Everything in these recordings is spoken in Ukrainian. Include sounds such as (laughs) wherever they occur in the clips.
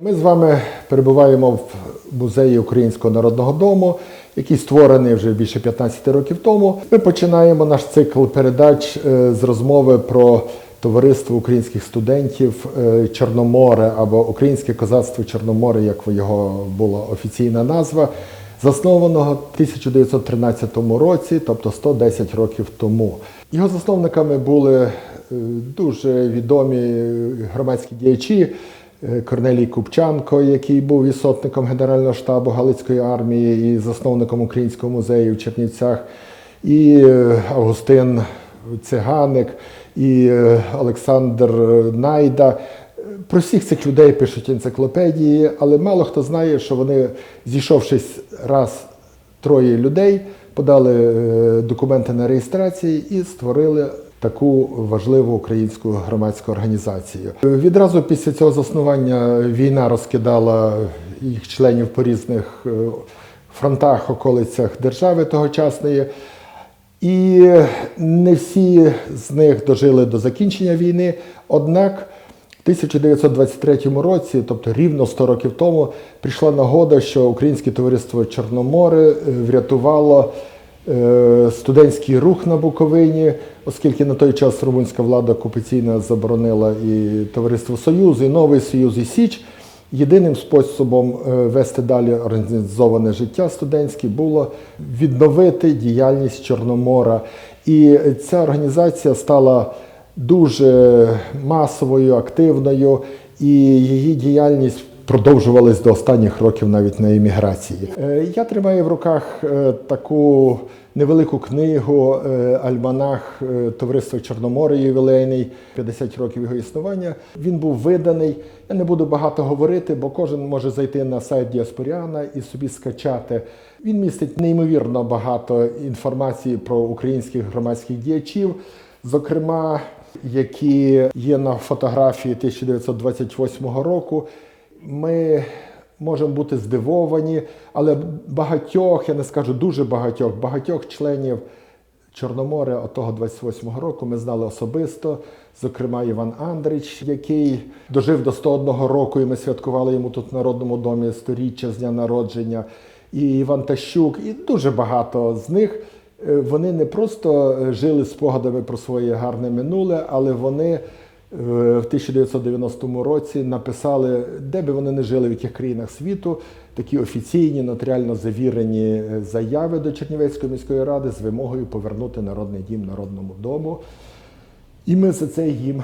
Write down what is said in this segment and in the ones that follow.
Ми з вами перебуваємо в музеї Українського народного дому, який створений вже більше 15 років тому. Ми починаємо наш цикл передач е, з розмови про товариство українських студентів е, Чорноморе або Українське козацтво Чорноморе, як його була офіційна назва, заснованого в 1913 році, тобто 110 років тому. Його засновниками були е, дуже відомі громадські діячі. Е, Корнелій Купчанко, який був і сотником Генерального штабу Галицької армії, і засновником Українського музею в Чернівцях, і е, Августин Циганик, і е, Олександр Найда. Про всіх цих людей пишуть енциклопедії, але мало хто знає, що вони, зійшовшись раз троє людей, подали документи на реєстрацію і створили таку важливу українську громадську організацію. Відразу після цього заснування війна розкидала їх членів по різних е, фронтах, околицях держави тогочасної. І не всі з них дожили до закінчення війни. Однак в 1923 році, тобто рівно 100 років тому, прийшла нагода, що Українське товариство Чорноморе врятувало студентський рух на Буковині, оскільки на той час румунська влада окупаційна заборонила і Товариство Союз, і Новий Союз, і Січ. Єдиним способом е, вести далі організоване життя студентське було відновити діяльність Чорномора. І ця організація стала дуже масовою, активною, і її діяльність продовжувалась до останніх років навіть на еміграції. Е, Я тримаю в руках е, таку невелику книгу е, Альманах Товариства Чорноморе ювілейний, 50 років його існування. Він був виданий. Я не буду багато говорити, бо кожен може зайти на сайт Діаспоріана і собі скачати. Він містить неймовірно багато інформації про українських громадських діячів, зокрема, які є на фотографії 1928 року. Ми можемо бути здивовані, але багатьох, я не скажу дуже багатьох, багатьох членів Чорноморя отого 28-го року ми знали особисто. Зокрема, Іван Андрич, який дожив до 101 року, і ми святкували йому тут в Народному домі сторіччя з дня народження. І Іван Тащук, і дуже багато з них. е, Вони не просто е, жили спогадами про своє гарне минуле, але вони в 1990 році написали, де би вони не жили, в яких країнах світу, такі офіційні, нотаріально завірені е, заяви до Чернівецької міської ради з вимогою повернути народний дім народному дому. І ми за це їм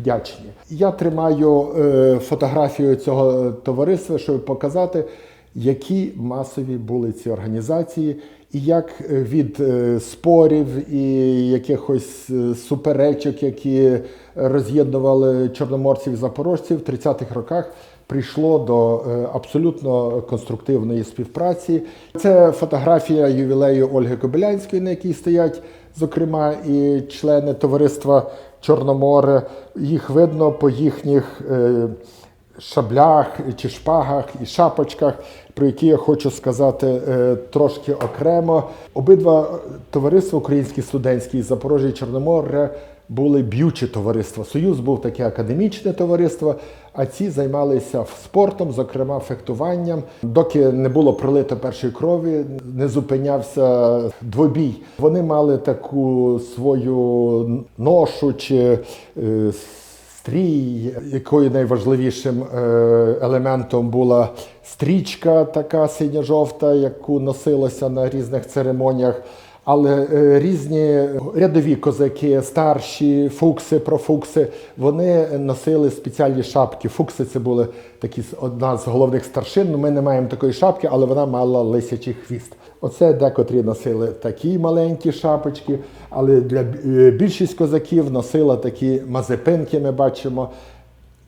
вдячні. Я тримаю е, фотографію цього товариства, щоб показати, які масові були ці організації, і як е, від е, спорів і якихось е, суперечок, які роз'єднували чорноморців і запорожців в 30-х роках. Прийшло до абсолютно конструктивної співпраці. Це фотографія ювілею Ольги Кобилянської, на якій стоять, зокрема, і члени товариства Чорноморе. Їх видно по їхніх шаблях чи шпагах і шапочках, про які я хочу сказати е, трошки окремо. Обидва товариства українські студентські Запорожжя і Чорноморе були б'ючі товариства. Союз був таке академічне товариство, а ці займалися спортом, зокрема фехтуванням. Доки не було пролито першої крові, не зупинявся двобій. Вони мали таку свою ношу чи е, стрій, якою найважливішим е, елементом була стрічка, така синьо-жовта, яку носилася на різних церемоніях. Але е, різні рядові козаки, старші, фукси, профукси, вони носили спеціальні шапки. Фукси це були такі одна з головних старшин. Ну, Ми не маємо такої шапки, але вона мала лисячий хвіст. Оце декотрі носили такі маленькі шапочки, але для е, більшість козаків носила такі мазепинки. Ми бачимо.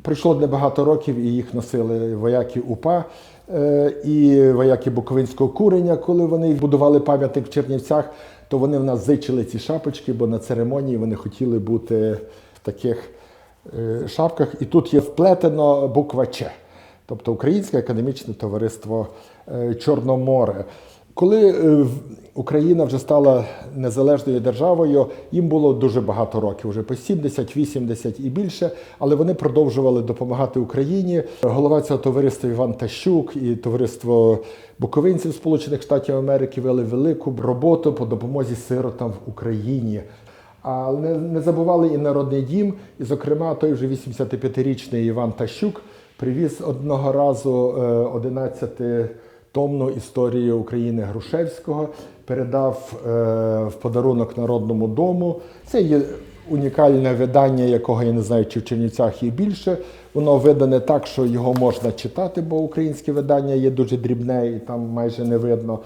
Пройшло небагато років, і їх носили вояки УПА і вояки Буковинського курення. Коли вони будували пам'ятник в Чернівцях, то вони в нас зичили ці шапочки, бо на церемонії вони хотіли бути в таких е, шапках. І тут є вплетено буква Ч, тобто Українське академічне товариство е, Чорноморе. Коли е, Україна вже стала незалежною державою, їм було дуже багато років, вже по 70, 80 і більше, але вони продовжували допомагати Україні. Голова цього товариства Іван Тащук і товариство буковинців Сполучених Штатів Америки вели велику роботу по допомозі сиротам в Україні. Але не, забували і народний дім, і, зокрема, той вже 85-річний Іван Тащук привіз одного разу е, 11 томну історію України Грушевського, передав е, в подарунок Народному дому. Це є унікальне видання, якого я не знаю, чи в Чернівцях є більше. Воно видане так, що його можна читати, бо українське видання є дуже дрібне і там майже не видно.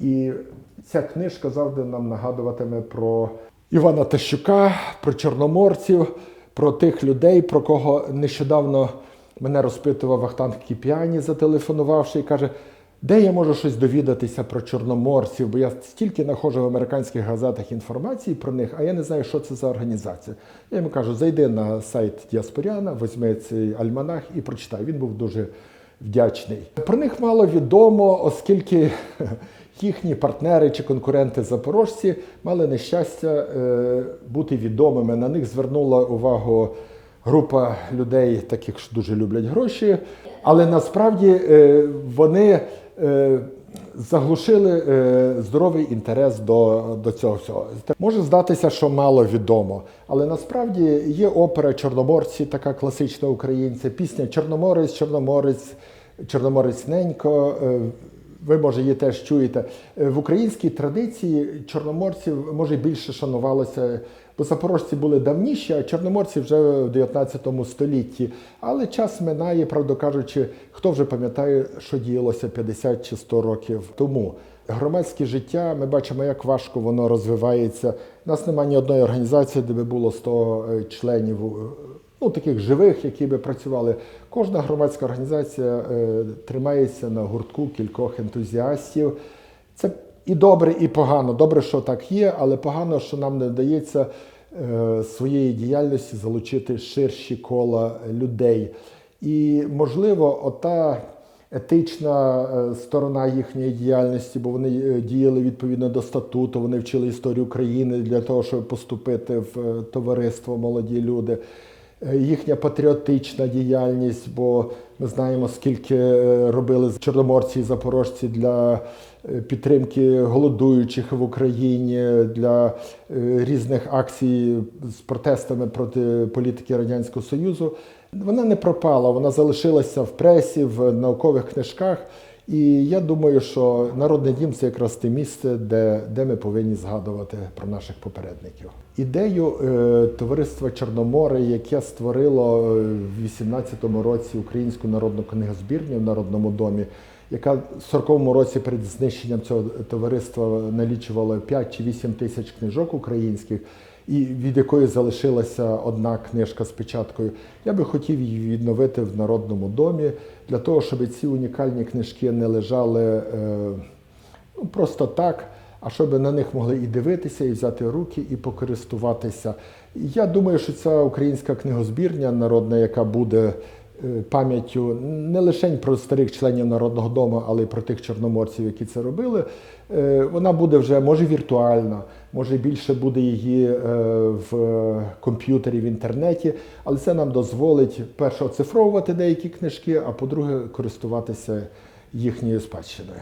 І ця книжка завжди нам нагадуватиме про Івана Тащука, про чорноморців, про тих людей, про кого нещодавно мене розпитував Вахтанг Кіпіані, зателефонувавши і каже, де я можу щось довідатися про чорноморців, бо я стільки знаходжу в американських газетах інформації про них, а я не знаю, що це за організація. Я йому кажу, зайди на сайт Діаспоріана, візьми цей альманах і прочитай. Він був дуже вдячний. Про них мало відомо, оскільки (laughs) їхні партнери чи конкуренти запорожці мали нещастя е, бути відомими. На них звернула увагу група людей, таких що дуже люблять гроші, але насправді е, вони заглушили е, здоровий інтерес до, до цього всього. Може здатися, що мало відомо, але насправді є опера Чорноморці, така класична українця, пісня Чорноморець, Чорноморець, Чорноморець Ненько. Ви, може, її теж чуєте. Е, В українській традиції чорноморців може більше шанувалося, бо запорожці були давніші, а чорноморці вже в 19 столітті. Але час минає, правду кажучи, хто вже пам'ятає, що діялося 50 чи 100 років тому. Громадське життя, ми бачимо, як важко воно розвивається. У нас немає ні одної організації, де би було 100 е, членів е, ну, таких живих, які би працювали. Кожна громадська організація е, тримається на гуртку кількох ентузіастів. Це і добре, і погано. Добре, що так є, але погано, що нам не вдається е, своєї діяльності залучити ширші кола людей. І, можливо, ота етична е, сторона їхньої діяльності, бо вони е, діяли відповідно до статуту, вони вчили історію України для того, щоб поступити в е, товариство молоді люди. Е, Їхня патріотична діяльність, бо ми знаємо, скільки е, робили чорноморці і запорожці для е, підтримки голодуючих в Україні, для різних акцій з протестами проти політики Радянського Союзу. Вона не пропала, вона залишилася в пресі, в наукових книжках. І я думаю, що Народний дім це якраз те місце, де, де ми повинні згадувати про наших попередників. Ідею е, товариства Чорноморе, яке створило е, в 18-му році Українську народну книгозбірню в Народному домі, яка в 40-му році перед знищенням цього товариства налічувала 5 чи 8 тисяч книжок українських і від якої залишилася одна книжка з печаткою. Я би хотів її відновити в Народному домі для того, щоб ці унікальні книжки не лежали е, ну, просто так, а щоб на них могли і дивитися, і взяти руки, і покористуватися. Я думаю, що ця українська книгозбірня народна, яка буде пам'яттю не лише про старих членів Народного дому, але й про тих чорноморців, які це робили, е, вона буде вже може віртуальна, може більше буде її е, в комп'ютері, в інтернеті, але це нам дозволить перше оцифровувати деякі книжки, а по-друге, користуватися їхньою спадщиною.